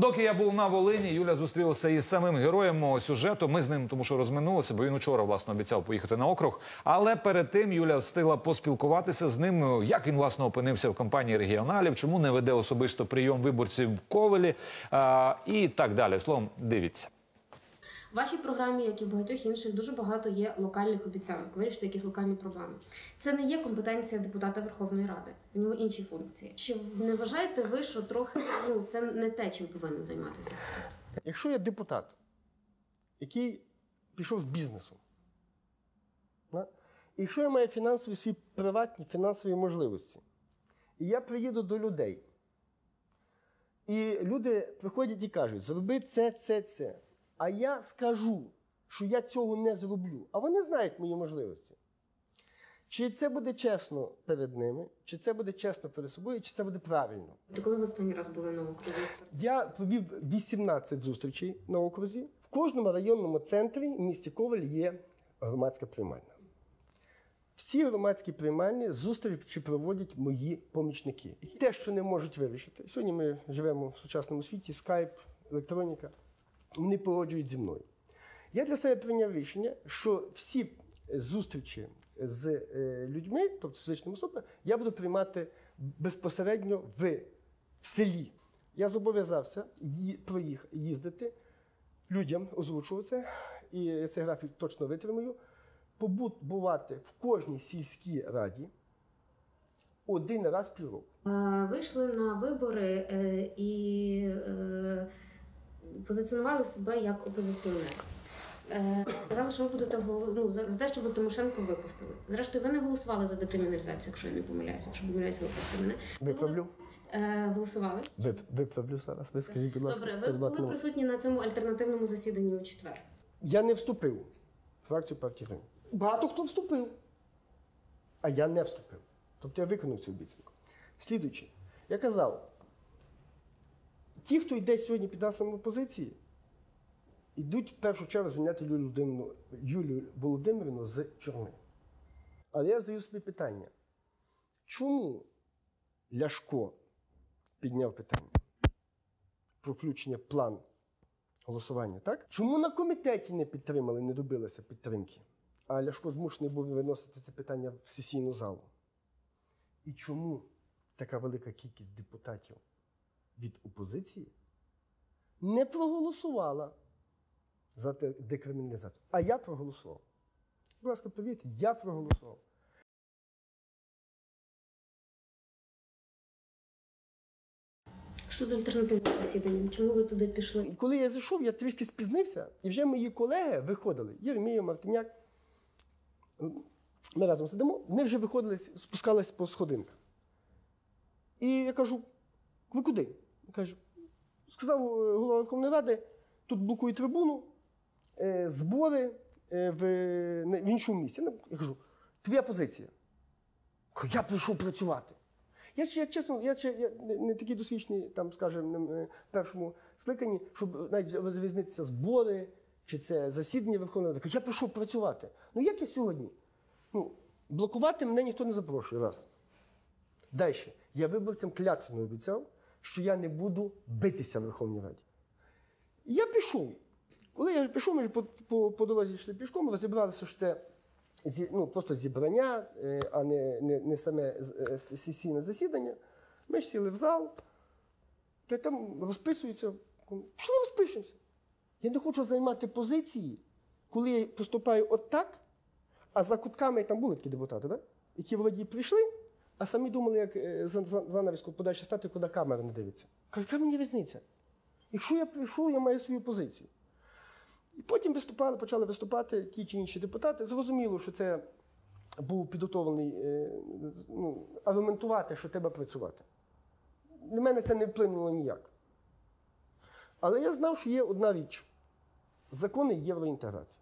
Доки я був на Волині, Юля зустрілася із самим героєм мого сюжету. Ми з ним тому, що розминулися, бо він учора власне обіцяв поїхати на округ. Але перед тим Юля встигла поспілкуватися з ним, як він власне опинився в компанії регіоналів, чому не веде особисто прийом виборців в Ковелі а, і так далі. Словом, дивіться. В вашій програмі, як і в багатьох інших, дуже багато є локальних обіцянок, вирішити якісь локальні проблеми. Це не є компетенція депутата Верховної Ради, у нього інші функції. Чи не вважаєте ви, що трохи ну це не те, чим повинен займатися? Якщо я депутат, який пішов з бізнесу, і якщо я маю фінансові свої приватні фінансові можливості, і я приїду до людей, і люди приходять і кажуть, зроби це, це, це. А я скажу, що я цього не зроблю, а вони знають мої можливості. Чи це буде чесно перед ними, чи це буде чесно перед собою, чи це буде правильно? То коли ви останній раз були на окрузі? Я провів 18 зустрічей на окрузі. В кожному районному центрі в місті Коваль є громадська приймальня. В цій громадській приймальні зустрічі проводять мої помічники. І те, що не можуть вирішити. Сьогодні ми живемо в сучасному світі, скайп, електроніка. Вони погоджують зі мною. Я для себе прийняв рішення, що всі зустрічі з е, людьми, тобто з фізичними особами, я буду приймати безпосередньо в, в селі. Я зобов'язався ї- проїх їздити, людям озвучувати і я цей графік точно витримую, побувати в кожній сільській раді один раз півроку. Е, Вийшли на вибори е, і е, позиціонували себе як опозиціонер. Е, Казали, що ви будете ну, за, те, щоб Тимошенко випустили. Зрештою, ви не голосували за декриміналізацію, якщо я не помиляюся. Якщо помиляюся, виправте мене. Виправлю. Е, голосували. Виправлю зараз. Ви скажіть, будь ласка, Добре, ви були присутні на цьому альтернативному засіданні у четвер. Я не вступив в фракцію партії Рим. Багато хто вступив, а я не вступив. Тобто я виконав цю обіцянку. Слідуючи, я казав, ті, хто йде сьогодні під наслами опозиції, йдуть в першу чергу звільняти Юлію Юлію Володимирівну з тюрми. Але я задаю собі питання, чому Ляшко підняв питання про включення план голосування, так? Чому на комітеті не підтримали, не добилися підтримки? А Ляшко змушений був виносити це питання в сесійну залу. І чому така велика кількість депутатів від опозиції не проголосувала за декриміналізацію? А я проголосував. Будь ласка, повірте, я проголосував. Що з альтернативним засіданням? Чому ви туди пішли? І коли я зайшов, я трішки спізнився, і вже мої колеги виходили. Єремія, Мартиняк. Ми разом сидимо, вони вже виходили, спускались по сходинках. І я кажу: ви куди? Каже, сказав е, голова Верховної Ради, тут блокують трибуну, е, збори е, в, в іншому місці. Ну, Я кажу, твоя позиція. Я прийшов працювати. Я, я чесно, я я не, такий досвідчений, там, скажімо, в першому скликанні, щоб навіть розрізнитися збори чи це засідання Верховної Ради. Я прийшов працювати. Ну як я сьогодні? Ну, блокувати мене ніхто не запрошує. Раз. Далі. Я виборцям клятвенно обіцяв, що я не буду битися в Верховній Раді. І я пішов. Коли я пішов, ми по, по, по дорозі йшли пішком, розібралися, що це ну, просто зібрання, е, а не, не, не саме е, сесійне засідання. Ми сіли в зал, та там розписуються. Що розпишемося? Я не хочу займати позиції, коли я поступаю отак, а за кутками там були такі депутати, да? які вроді прийшли, а самі думали, як е, за- за- занавіску подальше стати, куди камера не дивиться. Яка мені різниця? Якщо я прийшов, я маю свою позицію. І потім виступали, почали виступати ті чи інші депутати. Зрозуміло, що це був підготовлений е, ну, аргументувати, що треба працювати. На мене це не вплинуло ніяк. Але я знав, що є одна річ закони євроінтеграції.